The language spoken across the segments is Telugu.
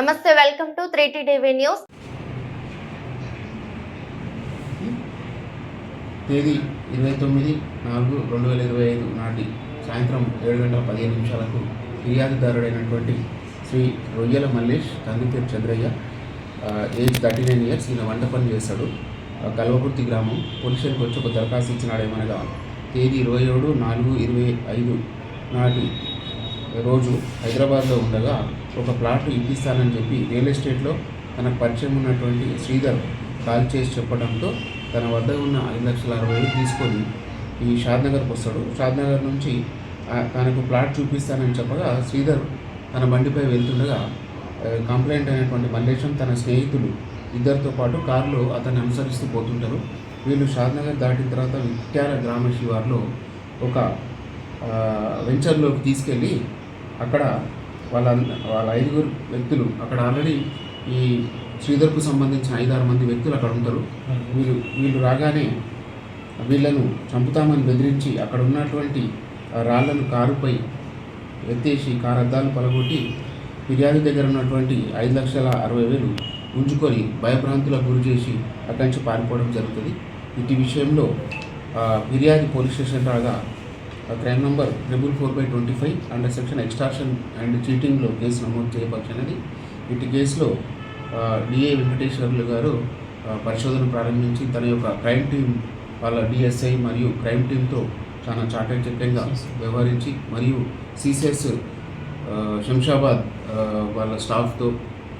నమస్తే welcome to three TV news. తేదీ ఇరవై తొమ్మిది నాలుగు రెండు వేల ఇరవై ఐదు నాటి సాయంత్రం ఏడు గంటల పదిహేను నిమిషాలకు ఫిర్యాదుదారుడైనటువంటి Shri Royyala Mallesh కందిపేరు Chandraiah age thirty nine years ఈయన వంట పని చేస్తాడు. కల్వకుర్తి గ్రామం పోలీసులకు వచ్చి ఒక దరఖాస్తు ఇచ్చినాడేమనగా తేదీ ఇరవై ఏడు నాలుగు ఇరవై ఐదు నాటి రోజు హైదరాబాద్లో ఉండగా ఒక ప్లాట్ ఇప్పిస్తానని చెప్పి రియల్ ఎస్టేట్లో తనకు పరిచయం ఉన్నటువంటి శ్రీధర్ కాల్ చేసి చెప్పడంతో తన వద్ద ఉన్న ఐదు లక్షల అరవై వేలు తీసుకొని ఈ షాద్నగర్కి వస్తాడు. షాద్నగర్ నుంచి తనకు ప్లాట్ చూపిస్తానని చెప్పగా శ్రీధర్ తన బండిపై వెళ్తుండగా కంప్లైంట్ అయినటువంటి మల్లేశం తన స్నేహితులు ఇద్దరితో పాటు కారులో అతన్ని అనుసరిస్తూ పోతుంటారు. వీళ్ళు షాద్నగర్ దాటిన తర్వాత విట్యాల గ్రామ శివార్లో ఒక వెంచర్లోకి తీసుకెళ్ళి అక్కడ వాళ్ళ వాళ్ళ ఐదుగురు వ్యక్తులు అక్కడ ఆల్రెడీ ఈ శ్రీధర్కు సంబంధించిన ఐదారు మంది వ్యక్తులు అక్కడ ఉంటారు. వీళ్ళు వీళ్ళు రాగానే వీళ్ళను చంపుతామని బెదిరించి అక్కడ ఉన్నటువంటి రాళ్ళను కారుపై ఎత్తేసి కారు అద్దాలు పలగొట్టి ఫిర్యాదు దగ్గర ఉన్నటువంటి ఐదు లక్షల అరవై వేలు ఉంచుకొని భయభ్రాంతులకు గురి చేసి అక్కడి నుంచి పారిపోవడం జరుగుతుంది. ఇటు విషయంలో ఫిర్యాదు పోలీస్ స్టేషన్ రాగా crime number triple four by twenty five under section extortion and చీటింగ్లో case నమోదు చేయవలసినది ఇటు కేసులో డిఏ వెంకటేశ్వర్లు గారు పరిశోధన ప్రారంభించి తన యొక్క క్రైమ్ టీం వాళ్ళ డిఎస్ఐ మరియు క్రైమ్ టీంతో చాలా చాకచక్యంగా వ్యవహరించి మరియు సిసిఎస్ శంషాబాద్ వాళ్ళ స్టాఫ్తో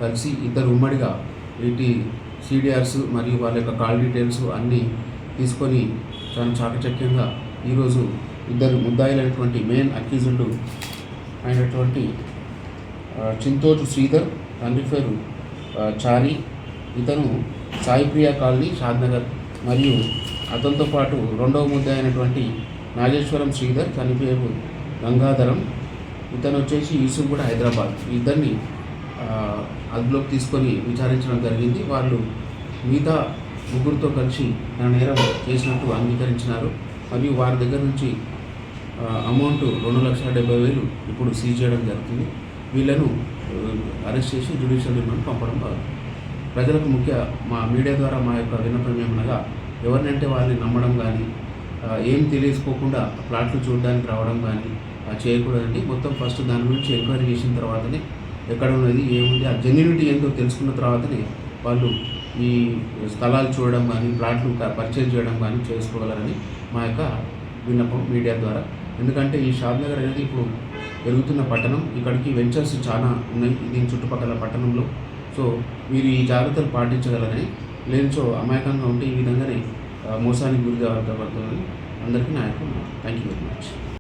కలిసి ఇద్దరు ఉమ్మడిగా వీటి సిడిఆర్స్ మరియు వాళ్ళ యొక్క కాల్ డీటెయిల్స్ అన్నీ తీసుకొని చాలా చాకచక్యంగా ఈరోజు ఇద్దరు ముద్దాయిలైనటువంటి మెయిన్ అక్యూజుడు అయినటువంటి చింతోజు శ్రీధర్ తండ్రి పేరు చారి ఇతను సాయిప్రియ కాలనీ షాద్నగర్. మరియు అతనితో పాటు రెండవ ముద్ద అయినటువంటి నాగేశ్వరం శ్రీధర్ తన పేరు గంగాధరం. ఇతను వచ్చేసి యూసుఫ్ కూడా హైదరాబాద్. ఇద్దరిని అదుపులోకి తీసుకొని విచారించడం జరిగింది. వాళ్ళు మిగతా ముగ్గురితో కలిసి నా నేరం చేసినట్టు అంగీకరించినారు. మరియు వారి దగ్గర నుంచి అమౌంట్ రెండు లక్షల డెబ్బై వేలు ఇప్పుడు సీజ్ చేయడం జరుగుతుంది. వీళ్ళను అరెస్ట్ చేసి జ్యుడిషియల్ రిమాండ్ పంపడం కాదు. ప్రజలకు ముఖ్య మా మీడియా ద్వారా మా యొక్క విన్నపం ఏమనగా ఎవరినంటే వారిని నమ్మడం కానీ ఏం తెలియసుకోకుండా ప్లాట్లు చూడడానికి రావడం కానీ ఆ, చేయకూడదండి. మొత్తం ఫస్ట్ దాని గురించి ఎంక్వైరీ చేసిన తర్వాతనే ఎక్కడ ఉన్నది ఏముంది ఆ జెన్యునిటీ ఏంటో తెలుసుకున్న తర్వాతనే వాళ్ళు ఈ స్థలాలు చూడడం కానీ ప్లాట్లు పర్చేజ్ చేయడం కానీ చేసుకోగలరని మా యొక్క విన్నపం మీడియా ద్వారా. ఎందుకంటే ఈ షాద్నగర్ అనేది ఇప్పుడు పెరుగుతున్న పట్టణం. ఇక్కడికి వెంచర్స్ చాలా ఉన్నాయి. దీని చుట్టుపక్కల పట్టణంలో. సో మీరు ఈ జాగ్రత్తలు పాటించగలరని లేనిచో అమాయకంగా ఉంటే ఈ విధంగానే మోసానికి గురి కావద్దని అందరికీ నా యొక్క థ్యాంక్ యూ వెరీ మచ్